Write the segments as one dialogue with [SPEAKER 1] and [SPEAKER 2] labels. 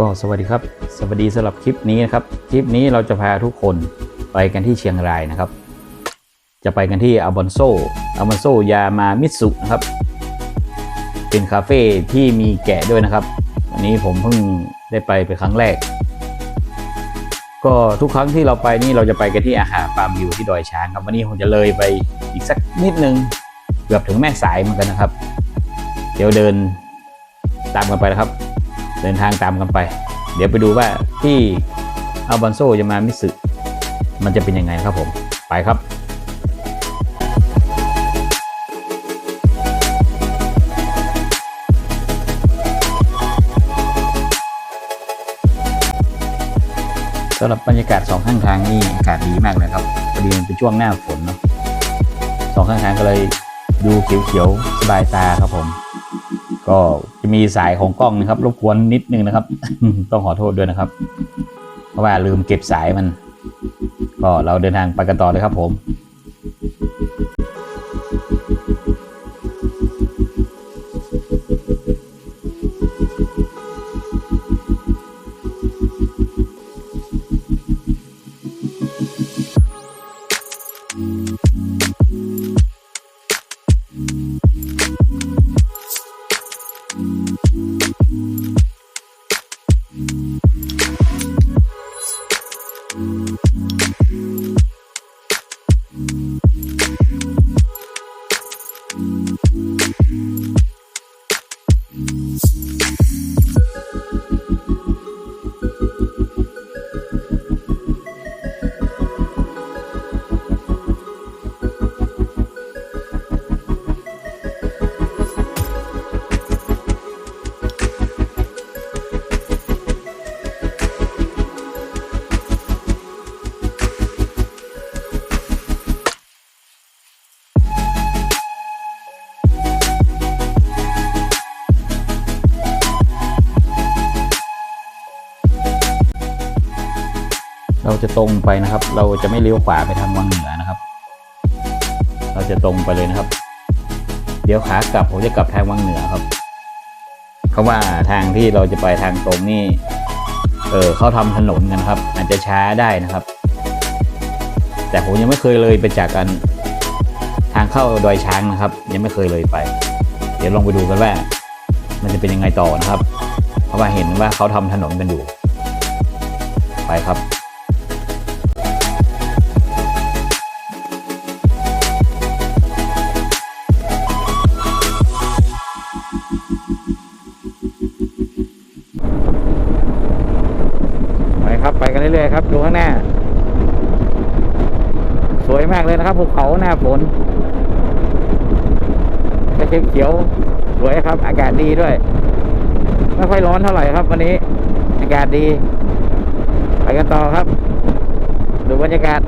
[SPEAKER 1] ก็สวัสดีครับ สวัสดีสำหรับคลิปนี้นะครับ คลิปนี้เราจะพาทุกคนไปกันที่เชียงรายนะครับ จะไปกันที่อาบอนโซอาบอนโซยามามิสุนะครับ เป็นคาเฟ่ที่มีแกะด้วยนะครับวันนี้ผมเพิ่งได้ไปเป็นครั้งแรก ก็ทุกครั้งที่เราไปนี่เราจะไปกันที่อาหารฟาร์มวิวที่ดอยช้างครับวันนี้ผมจะเลยไปอีกสักนิดนึงเกือบถึงแม่สายเหมือนกันนะครับ เดี๋ยวเดินตามกันไปนะครับ เดินทางตามกันไป เดี๋ยวไปดูว่าที่อัลบอนโซจะมามิสึมันจะเป็นยังไงครับผม ไปครับสำหรับบรรยากาศสองข้างทางนี่อากาศดีมากเลยครับพอดีมันเป็นช่วงหน้าฝนเนาะสองข้างทางก็เลยดูเขียวๆสบายตาครับผม ก็จะมีสายของกล้องนะครับ รบกวนนิดนึงนะครับ ต้องขอโทษด้วยนะครับ เพราะว่าลืมเก็บสายมัน ก็เราเดินทางไปกันต่อเลยครับผม เราจะตรงไปนะครับ เราจะไม่เลี้ยวขวาไปทางวังเหนือนะครับ เราจะตรงไปเลยนะครับ เดี๋ยวขากลับผมจะกลับทางวังเหนือครับ เพราะว่าทางที่เราจะไปทางตรงนี่เออเขาทำถนนกันครับ อาจจะช้าได้นะครับ แต่ผมยังไม่เคยเลยไปจากกันทางเข้าดอยช้างนะครับ ยังไม่เคยเลยไป เดี๋ยวลองไปดูกันว่า มันจะเป็นยังไงต่อนะครับ เพราะว่าเห็นว่าเขาทำถนนกันอยู่ ไปครับ เรื่อยครับ ดูข้างหน้า สวยมากเลยนะครับภูเขาหน้าฝนจะเขียวสวยครับ อากาศดีด้วย ไม่ค่อยร้อนเท่าไหร่ครับ วันนี้ อากาศดี ไปกันต่อครับ ดูบรรยากาศ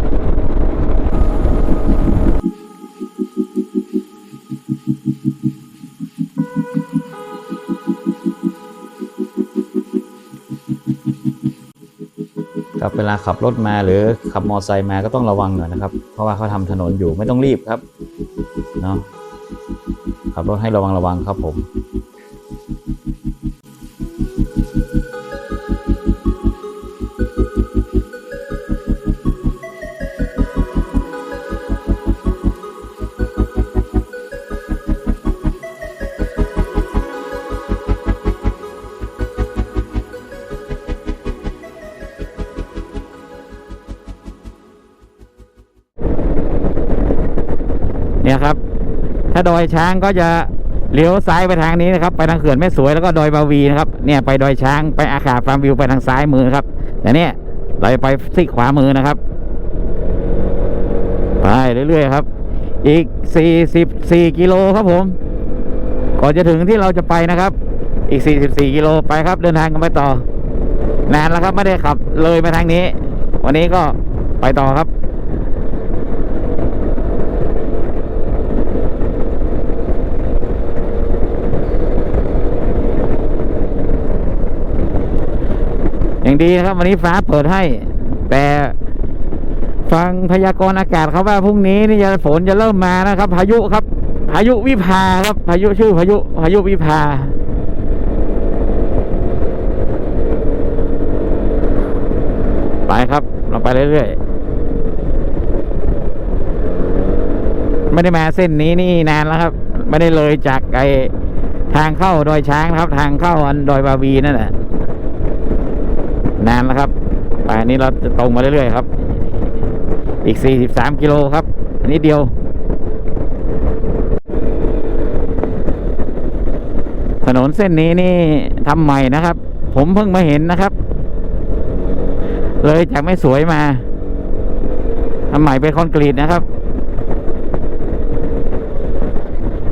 [SPEAKER 1] ครับเวลาขับรถมาหรือขับมอเตอร์ไซค์มาก็ต้องระวังหน่อยนะครับ เพราะว่าเขาทำถนนอยู่ไม่ต้องรีบครับเนาะขับรถให้ระวังระวังครับผม เนี่ยครับ ถ้าดอยช้างก็จะเลี้ยวซ้ายไปทางนี้นะครับ ไปทางเขื่อนแม่สวยแล้วก็ดอยบาวีนะครับ เนี่ยไปดอยช้างไปอาคาฟาร์มวิวไปทางซ้ายมือครับ แต่เนี่ยเราไปซีกขวามือนะครับ ไป
[SPEAKER 2] เรื่อยๆครับ อีก 44 กิโลครับผม ก่อนจะถึงที่เราจะไปนะครับ อีก 44 กิโลไปครับ เดินทางกันไปต่อ นานแล้วครับไม่ได้ขับเลยมาทางนี้ วันนี้ก็ไปต่อครับ อย่างดีนะครับ วันนี้ฟ้าเปิดให้ แต่ฟังพยากรณ์อากาศเขาว่าพรุ่งนี้นี่จะฝนจะเริ่มมานะครับ พายุครับ พายุวิภาครับ พายุชื่อพายุ พายุวิภาไปครับ เราไปเรื่อยๆ ไม่ได้มาเส้นนี้นี่นานแล้วครับ ไม่ได้เลยจากไอทางเข้าดอยช้างครับ ทางเข้าอันดอยบาวีนั่นแหละ นานแล้วครับไปนนี้เราจะตรงมาเรื่อยๆครับ อีก 43 กิโลครับ อันนี้เดียว ถนนเส้นนี้นี่ทำใหม่นะครับ ผมเพิ่งมาเห็นนะครับ เลยจากไม่สวยมาทำใหม่เป็นคอนกรีตนะครับ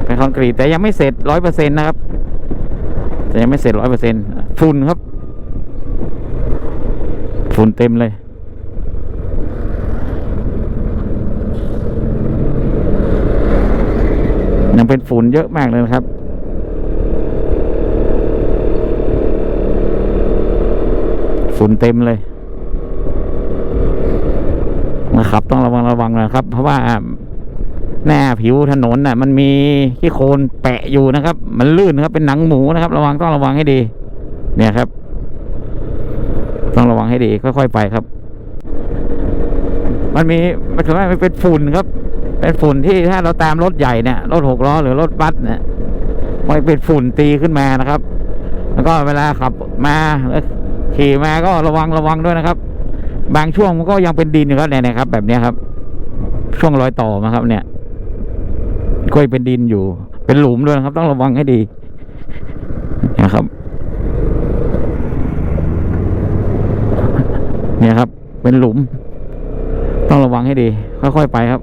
[SPEAKER 2] เป็นคอนกรีตแต่ยังไม่เสร็จร้อยเปอร์เซ็นต์นะครับ แต่ยังไม่เสร็จร้อยเปอร์เซ็นต์ฝุ่นครับ ฝุ่นเต็มเลยยังเป็นฝุ่นเยอะมากเลยนะครับ ฝุ่นเต็มเลยนะครับต้องระวังระวังนะครับ เพราะว่าหน้าผิวถนนน่ะ มันมีขี้โคลนแปะอยู่นะครับ มันลื่นนะครับ เป็นหนังหมูนะครับ ระวังต้องระวังให้ดี เนี่ยครับ ระวังให้ดีค่อยๆไปครับ มันมีมันคือว่ามันเป็นฝุ่นครับ เป็นฝุ่นที่ถ้าเราตามรถใหญ่เนี่ยรถหกล้อหรือรถบัสเนี่ยมันเป็นฝุ่นตีขึ้นมานะครับ แล้วก็เวลาขับมาขี่มาก็ระวังระวังด้วยนะครับ บางช่วงมันก็ยังเป็นดินอยู่ครับเนี่ยครับ แบบนี้ครับ ช่วงรอยต่อมาครับ เนี่ยก็ยเป็นดินอยู่ เป็นหลุมด้วยนะครับ ต้องระวังให้ดีนะครับ เนี่ยครับ เป็นหลุม ต้องระวังให้ดี ค่อยๆไปครับ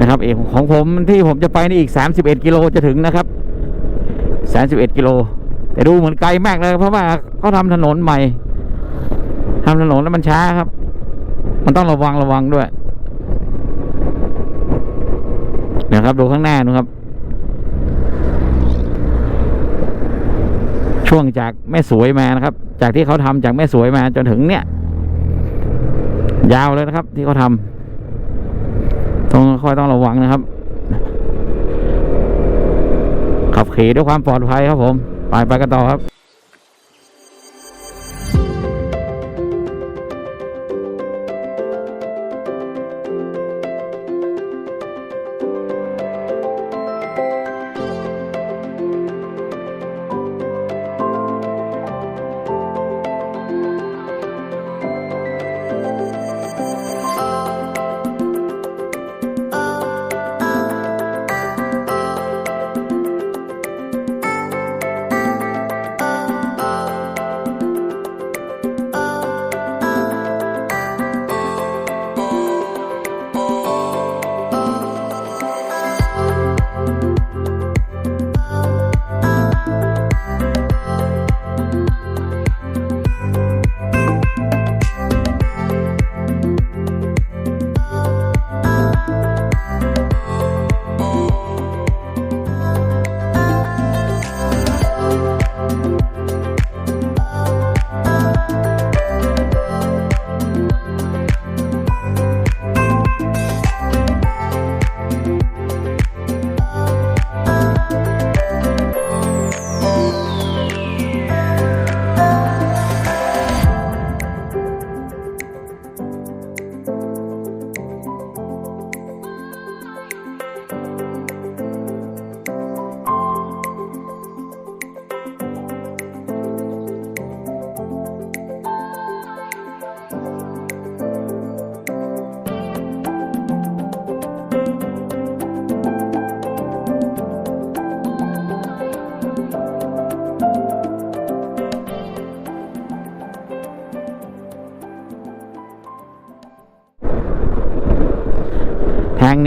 [SPEAKER 2] นะครับเอกของผมที่ผมจะไปนี่อีก 31 กิโลจะถึงนะครับ 31 กิโล แต่ดูเหมือนไกลมากเลยเพราะว่าเขาทำถนนใหม่ทำถนนแล้วมันช้าครับ มันต้องระวังระวังด้วยเนี่ยครับดูข้างหน้านะครับ ช่วงจากแม่สวยมานะครับ จากที่เขาทำจากแม่สวยมาจนถึงเนี่ย ยาวเลยนะครับ ที่เขาทำต้องค่อยต้องระวังนะครับ ขับขี่ด้วยความปลอดภัยครับผม ไปไปกันต่อครับ「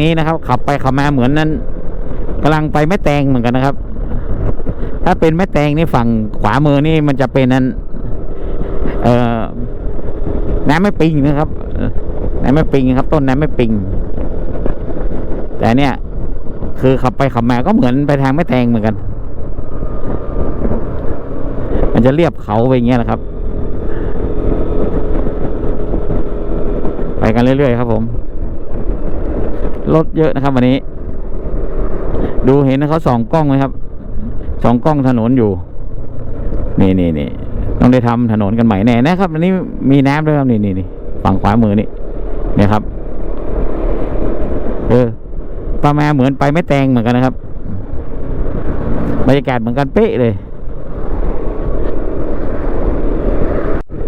[SPEAKER 2] นี้นะครับ ขับไปขับมาเหมือนนั้นกำลังไปแม่แตงเหมือนกันนะครับ ถ้าเป็นแม่แตงนี่ฝั่งขวามือนี่มันจะเป็นนั้นเอ่อน้ำไม่ปิงนะครับน้ำไม่ปิงครับ ต้นน้ำไม่ปิง แต่เนี่ย คือขับไปขับมาก็เหมือนไปทางแม่แตงเหมือนกัน มันจะเรียบเขาไปอย่างเงี้ยนะครับ ไปกันเรื่อยๆครับผม รถเยอะนะครับ วันนี้ ดูเห็นเขาส่องกล้องไหมครับส่องกล้องถนนอยู่ นี่นี่นี่ต้องได้ทำถนนกันใหม่แน่นะครับอันนี้มีน้ำด้วยครับนี่นี่นี่ฝั่งขวามือนี่นี่ครับ เออประมาณเหมือนไปไม่แตงเหมือนกันนะครับบรรยากาศเหมือนกันเป๊ะเลย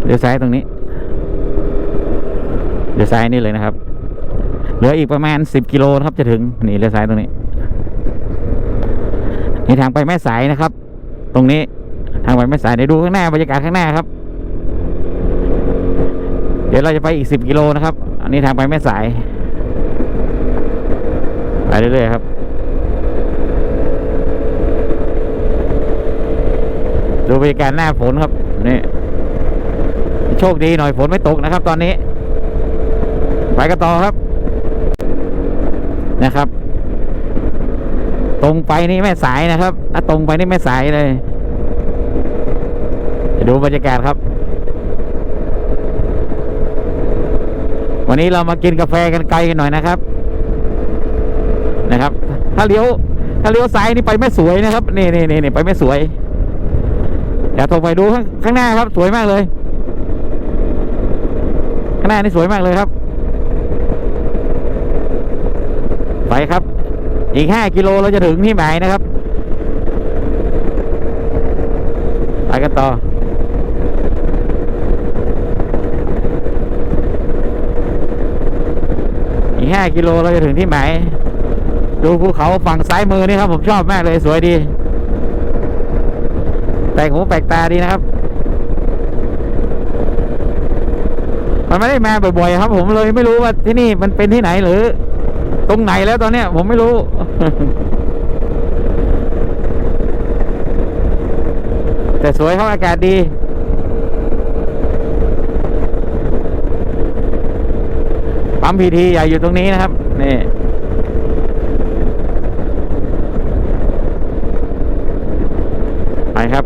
[SPEAKER 2] เลี้ยวซ้ายตรงนี้เลี้ยวซ้ายนี่เลยนะครับ เหลืออีกประมาณสิบกิโลครับจะถึงนี่เลี้ยวซ้ายตรงนี้นี่ทางไปแม่สายนะครับ ตรงนี้ทางไปแม่สายเดี๋ยวดูข้างหน้าบรรยากาศข้างหน้าครับ เดี๋ยวเราจะไปอีกสิบกิโลนะครับ อันนี้ทางไปแม่สายไปเรื่อยๆครับดูบรรยากาศหน้าฝนครับนี่โชคดีหน่อยฝนไม่ตกนะครับ ตอนนี้ ไปกันต่อครับ นะครับ ตรงไปนี่แม่สายนะครับถ้าตรงไปนี่แม่สายเลยจะดูบรรยากาศครับ วันนี้เรามากินกาแฟกันไกลกันหน่อยนะครับ นะครับ ถ้าเลี้ยวถ้าเลี้ยวซ้ายนี่ไปไม่สวยนะครับนี่นี่นี่ไปไม่สวยเดี๋ยวตรงไปดูข้างข้างหน้าครับ สวยมากเลย ข้างหน้านี่สวยมากเลยครับ ไปครับ อีกห้ากิโลเราจะถึงที่หมายนะครับ ไปกันต่ออีกห้ากิโลเราจะถึงที่หมายดูภูเขาฝั่งซ้ายมือนี่ครับ ผมชอบมากเลยสวยดี แปลกหูแปลกตาดีนะครับ มันไม่ได้มาบ่อยๆครับ ผมเลยไม่รู้ว่าที่นี่มันเป็นที่ไหนหรือ ตรงไหนแล้วตอนเนี้ยผมไม่รู้ แต่สวยครับอากาศดีปั๊มพีทีใหญ่อยู่ตรงนี้นะครับ นี่ไปครับ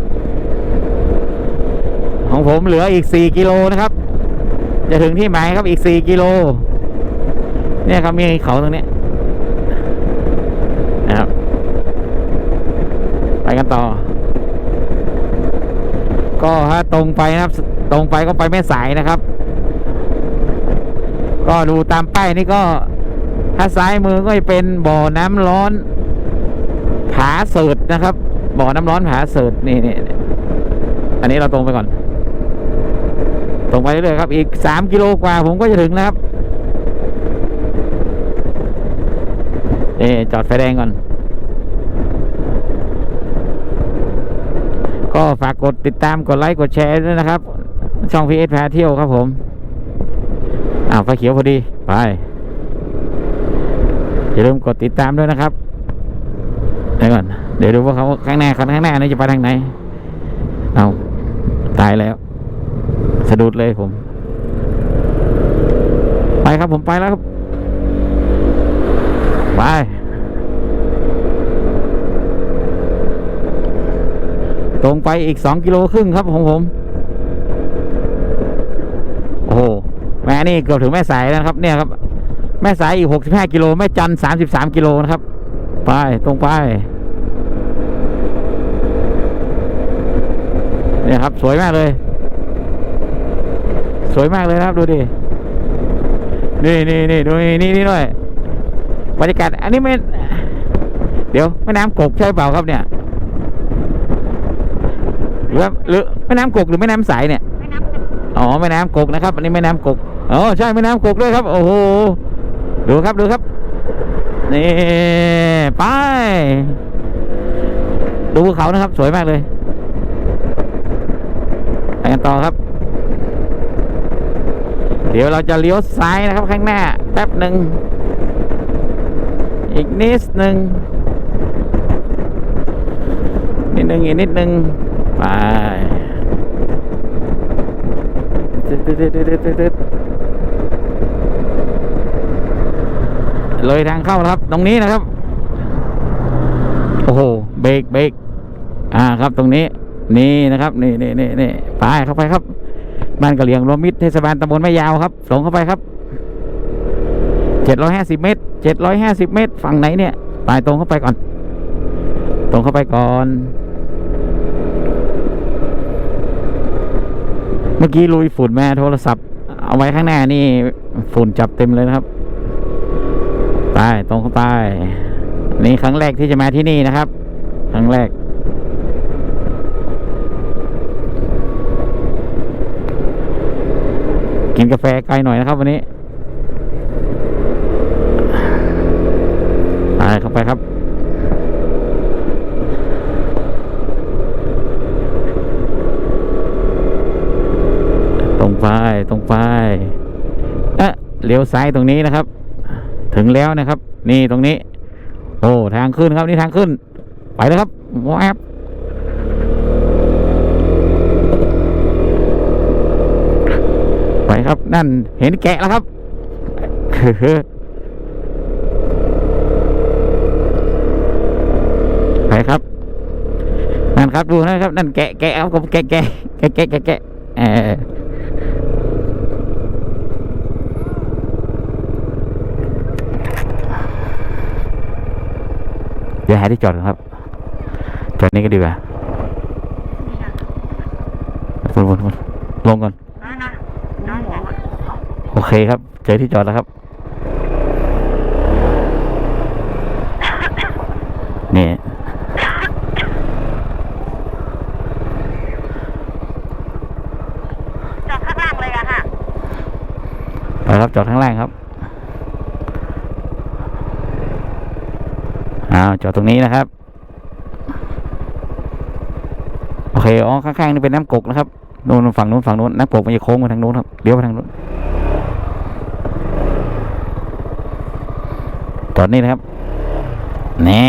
[SPEAKER 2] ของผมเหลืออีก 4 กิโลนะครับ จะถึงที่หมายครับอีก 4 กิโล เนี่ยครับมีเขาตรงนี้นะครับไปกันต่อ ก็ถ้าตรงไปนะครับ ตรงไปก็ไปแม่สายนะครับ ก็ดูตามป้ายนี่ก็ถ้าซ้ายมือก็จะเป็นบ่อน้ำร้อนผาเสิร์ตนะครับ บ่อน้ำร้อนผาเสิร์ตนี่นี่อันนี้เราตรงไปก่อน ตรงไปเรื่อยๆครับ อีกสามกิโลกว่าผมก็จะถึงแล้วครับ เอจอดไฟแดงก่อน ก็ฝากกดติดตามกดไลค์กดแชร์ด้วยนะครับ ช่องพีเอสพาเที่ยวครับผมอ้าวไฟเขียวพอดี ไป อย่าลืมกดติดตามด้วยนะครับเดี๋ยวก่อน เดี๋ยวดูว่าเขาข้างหน้าคันข้างหน้านี่จะไปทางไหน เอาตายแล้ว สะดุดเลยผม ไปครับผมไปแล้วครับ ไปตรงไปอีกสองกิโลครึ่งครับของผม โอ้โห แม่นี่เกือบถึงแม่สายแล้วครับ เนี่ยครับ แม่สายอีกหกสิบห้ากิโลแม่จันสามสิบสามกิโลนะครับ ไป ตรงไป เนี่ยครับ สวยมากเลย สวยมากเลยนะครับ ดูดิ นี่นี่นี่ดูนี่นี่นี่ด้วย บรรยากาศอันนี้ไม่เดี๋ยวแม่น้ำกกใช่เปล่าครับเนี่ยหรือว่าหรือแม่น้ำกกหรือแม่น้ำใสเนี่ย
[SPEAKER 3] ไม่นับกัน
[SPEAKER 2] อ๋อแม่น้ำกกนะครับ อันนี้แม่น้ำกกอ๋อใช่แม่น้ำกกด้วยครับ โอ้โหดูครับดูครับนี่ไป ดูภูเขานะครับ สวยมากเลยไปกันต่อครับ เดี๋ยวเราจะเลี้ยวซ้ายนะครับข้างหน้าแป๊บหนึ่ง อีกนิดนึงนิดนึงอีกนิดนึงไปตึ๊ดตึ๊ดตึ๊ดตึ๊ดตึ๊ดตึ๊ดเลยทางเข้าครับ ตรงนี้นะครับ โอ้โหเบรกเบรกอ่าครับตรงนี้ นี่นะครับ นี่นี่นี่นี่ไปเข้าไปครับ บ้านกะเหลียงรวมมิตรเทศบาลตำบลแม่ยาวครับส่งเข้าไปครับ เจ็ดร้อยห้าสิบเมตรเจ็ดร้อยห้าสิบเมตร ฝั่งไหนเนี่ยไปตรงเข้าไปก่อน ตรงเข้าไปก่อน เมื่อกี้ลุยฝุ่นมาโทรศัพท์ เอาไว้ข้างหน้านี่ฝุ่นจับเต็มเลยนะครับ ไปตรงเข้าไป นี่ครั้งแรกที่จะมาที่นี่นะครับ ครั้งแรกกินกาแฟไกลหน่อยนะครับวันนี้ ไป เข้าไปครับ ตรงไปตรงไปเอ๊ะเลี้ยวซ้ายตรงนี้นะครับ ถึงแล้วนะครับ นี่ตรงนี้ โอ้ทางขึ้นครับนี่ทางขึ้น ไปแล้วครับแวบไปครับนั่นเห็นแกะแล้วครับ ไปครับ นั่น ครับดูนะครับ นั่นแกะแกะครับผมแกะแกะแกะแกะแกะแกะเออเดี๋ยวหาที่จอดก่อนครับ จอดนี้ก็ดีกว่าวนวนวนลงก่อนโอเคครับ เจอที่จอดแล้วครับ นี่
[SPEAKER 3] จอดข้างล่างเลยอะค่ะ
[SPEAKER 2] ไป ครับจอดข้างล่างครับอ้าวจอดตรงนี้นะครับ โอเคอ๋อข้างๆนี่เป็นน้ำกกนะครับนู่นฝั่งนู้นฝั่งนู้นน้ำกกมันจะโค้งมาทางโน้นครับเลี้ยวไปทางโน้นจอดนี่นะครับนี่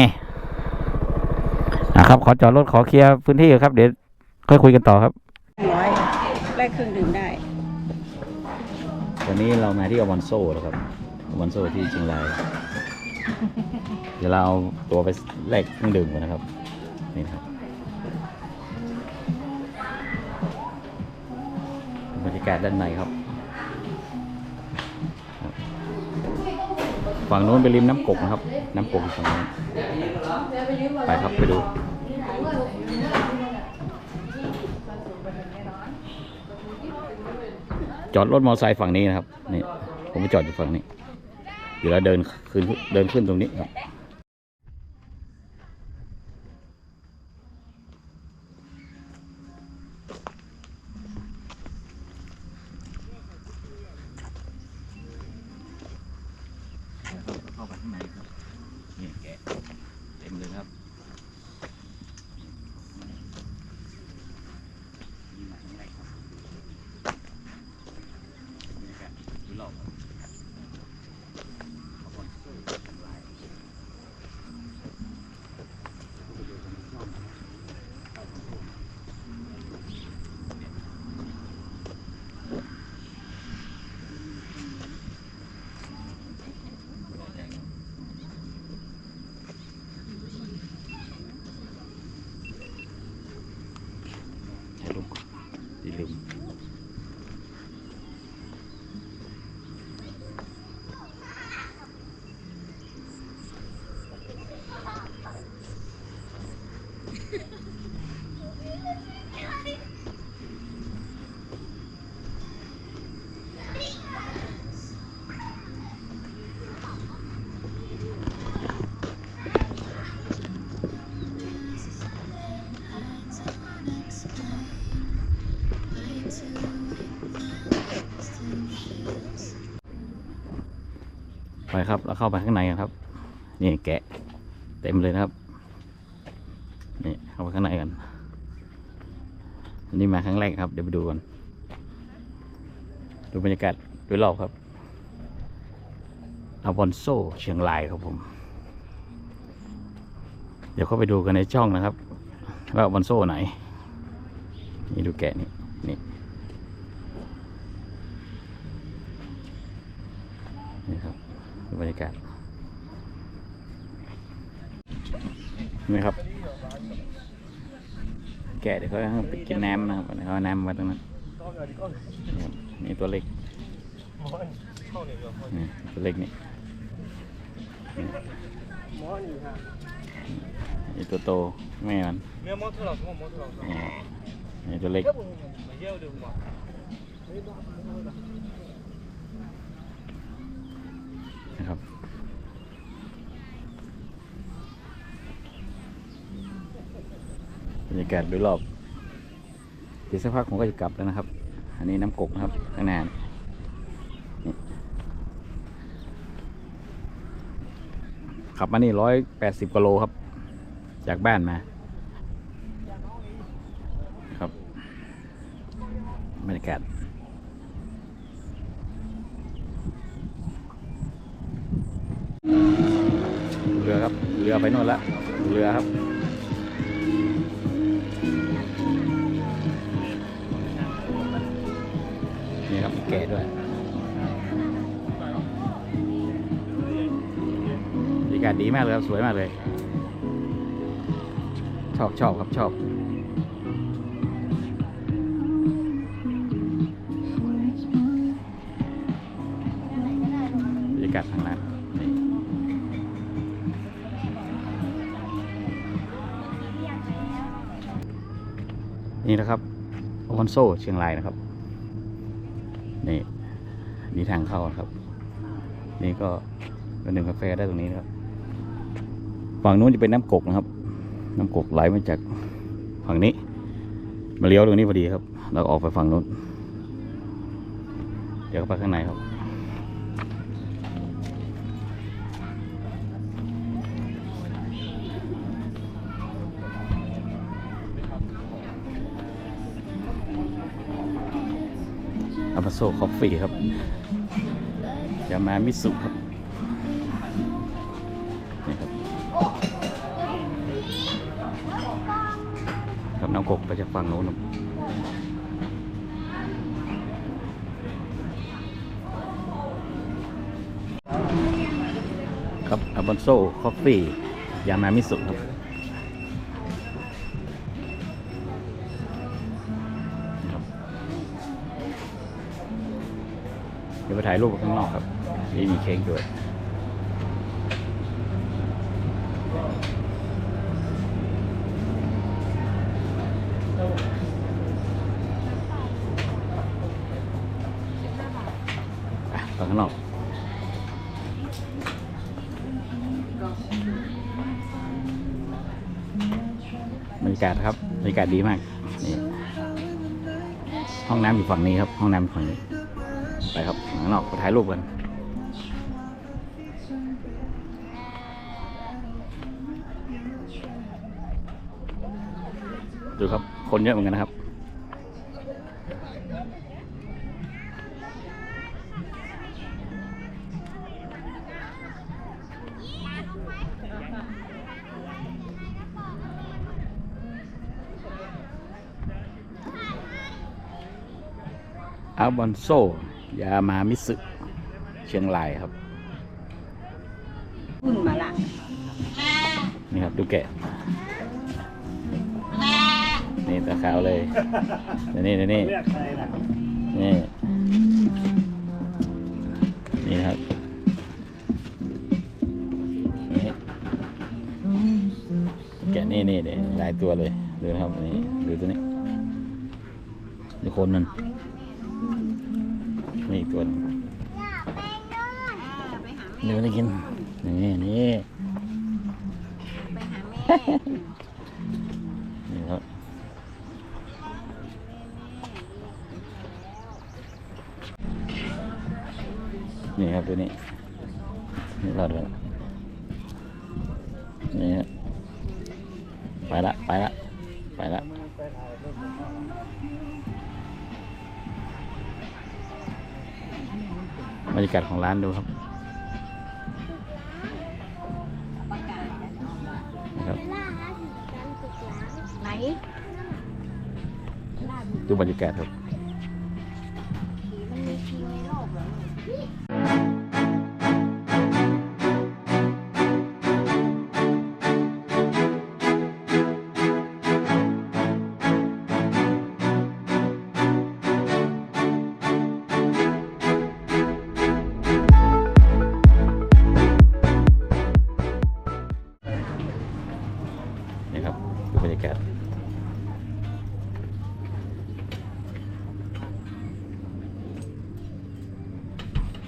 [SPEAKER 2] นะครับ ขอจอดรถขอเคลียร์พื้นที่ครับ เดี๋ยวค่อยคุยกันต่อครับ
[SPEAKER 3] ร้อยแลกครื่งดื่มได้
[SPEAKER 2] วันนี้เรามาที่อวันโซ่แล้วครับอวันโซ่ที่เชียงรายเดี๋ยวเราเอาตัวไปแลกเครื่องดื่มกันนะครับนี่ครับบรรยากาศด้านในครับฝั่งโน้นเป็นริมน้ำกกนะครับ น้ำกกอยู่ฝั่งโน้นไปครับไปดู จอดรถมอเตอร์ไซค์ฝั่งนี้นะครับนี่ผมไปจอดอยู่ฝั่งนี้เดี๋ยวเราเดินขึ้นเดินขึ้นตรงนี้ครับ ครับ แล้วเข้าไปข้างในกันครับ นี่แกะ เต็มเลยนะครับ นี่เข้าไปข้างในกัน อันนี้มาครั้งแรกครับ เดี๋ยวไปดูกัน ดูบรรยากาศโดยรอบครับอาบอนโซเชียงรายครับผม เดี๋
[SPEAKER 1] ยวเข้าไปดูกันในช่องนะครับ ว่าบอนโซไหน นี่ดูแก่นี่ครับดูบรรยา กาศนี่ครับ แกะเดี๋ยวเขาไปกินแหนมนะครับเขาน้ำมาตรงนั้นนี่ตัวเล็กตัวเล็กนี่นี่ตัวโตแม่มันนี่ตัวเล็กนะครับ บรรยากาศโดยรอบเดี๋ยวสักพักผมก็จะกลับแล้วนะครับ อันนี้น้ำกกนะครับข้างหน้านขับมานี่ร้อยแปดสิบกิโลครับ จากบ้านมาครับบรรยากาศเรือครับ เรือไปโน่นละ เรือครับ มีแกะด้วยบรรยากาศดีมากเลยครับ สวยมากเลย ชอบชอบครับชอบบรรยากาศทางนั้นนี่นะครับออนโซเชียงรายนะครับ ทางเข้าครับ นี่ก็เป็นหนึ่งกาแฟได้ตรงนี้นะครับ ฝั่งนู้นจะเป็นน้ำกกนะครับ น้ำกกไหลมาจากฝั่งนี้ มาเลี้ยวตรงนี้พอดีครับ เราออกไปฝั่งนู้น เดี๋ยวไปข้างในครับอามาโซคอฟฟี่ครับ ยามามิสุครับนี่ครับครับน้ำกกไปจากฝั่งโน้นครับครับอาบันโซคอฟฟี่ยามามิสุครับครับเดี๋ยวไปถ่ายรูปข้างนอกครับ นี่มีเค้กด้วยอะไปข้างนอกบรรยากาศครับบรรยากาศดีมากนี่ห้องน้ำอยู่ฝั่งนี้ครับ ห้องน้ำฝั่งนี้ ไปครับข้างนอกไปถ่ายรูปกัน ดูครับ คนเยอะเหมือนกันนะครับอาบอนโซ ยามามิสึเชียงรายครับ
[SPEAKER 3] พึ่งมาละ
[SPEAKER 1] นี่ครับ ดูแกะนี่ ตาขาวเลยเดี๋ยวนี่เดี๋ยวนี่
[SPEAKER 4] เรียกใครนะ
[SPEAKER 1] นี่นี่นะครับนี่แกะนี่นี่เดี๋ยวหลายตัวเลยดูนะครับนี่ดูตัวนี้ดูคนมันนี่อีกตัวหนึงเดี๋ยวได้กินนี่นี่
[SPEAKER 3] ไปหาแม่
[SPEAKER 1] ตัวนี้นี่รอดกันนี่ไปละไปละไปละบรรยากาศของร้านดูครับนะครับดูบรรยากาศครับ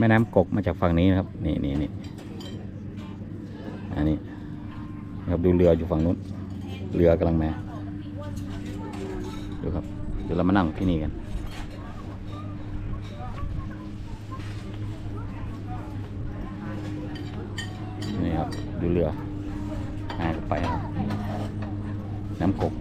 [SPEAKER 5] ม่น้ำ
[SPEAKER 1] กกมาจากฝั่งนี้นะครับ นี่นี่นี่อันนี้ครับดูเรืออยู่ฝั่งนู้น เรือกำลังมา ดูครับ เดี๋ยวเรามานั่งที่นี่กันนี่ครับ ดูเรือหายไปครับ น้ำกก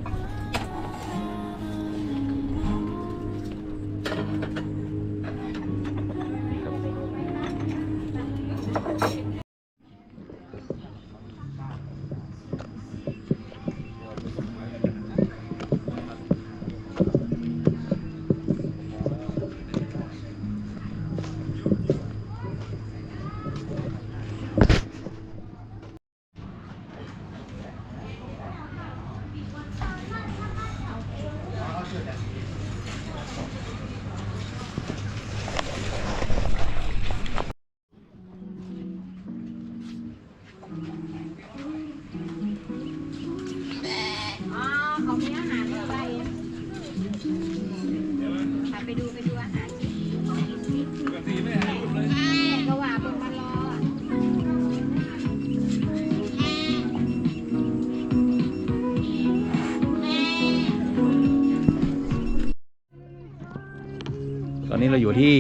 [SPEAKER 1] นี้
[SPEAKER 5] เราอ
[SPEAKER 1] ยู่ที่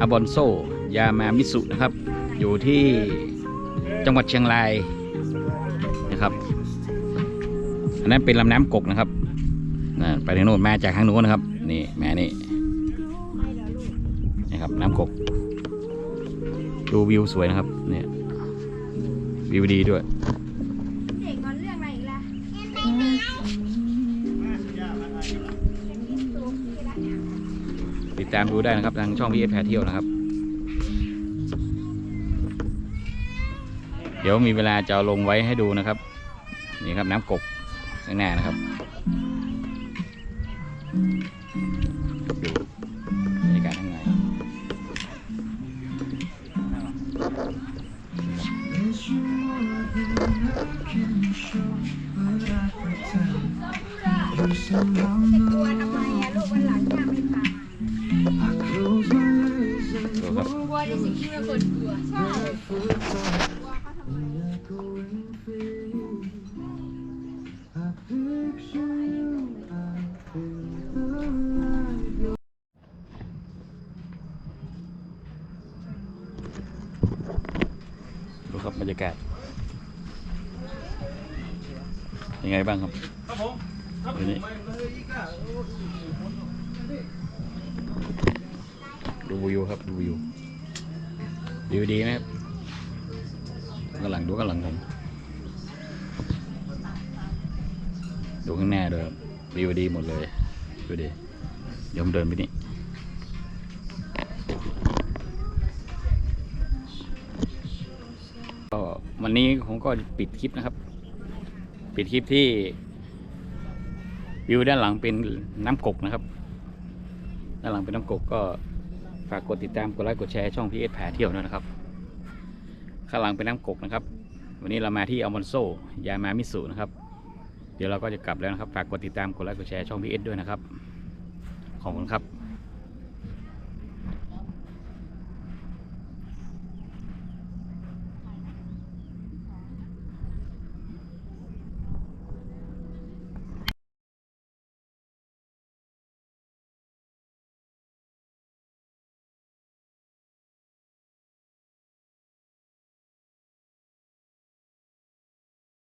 [SPEAKER 1] อาบอนโซ ยามามิสุนะครับ อยู่ที่จังหวัดเชียงรายนะครับ อันนั้นเป็นลำน้ำกกนะครับนะไปทางโน้นมาจากทางโน้นนะครับ นี่แม่นี่นี่ครับน้ำกก ดูวิวสวยนะครับ เนี่ยวิวดีด้วยามดูได้นะครับทางช่องพีเอสแพเที่ยวนะครับ เดี๋ยวมีเวลาจะลงไว้ให้ดูนะครับ นี่ครับน้ำกบข้าง
[SPEAKER 5] ห
[SPEAKER 1] น้านะครับ วิวดีหมดเลยดูดิเดี๋ยวผมเดินไปนี่ก็วันนี้ผมก็ปิดคลิปนะครับ ปิดคลิปที่วิวด้านหลังเป็นน้ำกกนะครับ ด้านหลังเป็นน้ำกกก็ฝากกดติดตามกดไลค์กดแชร์ช่องพีเอสแผเที่ยวด้วยนะครับ ข้างหลังเป็นน้ำกกนะครับ วันนี้เรามาที่อัลมอนโซยามามิสุนะครับ เดี๋ยวเราก็จะกลับแล้วนะครับ ฝากกดติดตาม กดไลค์ กดแชร์ช่องพีเอสด้วยนะครับ ขอบคุณครับ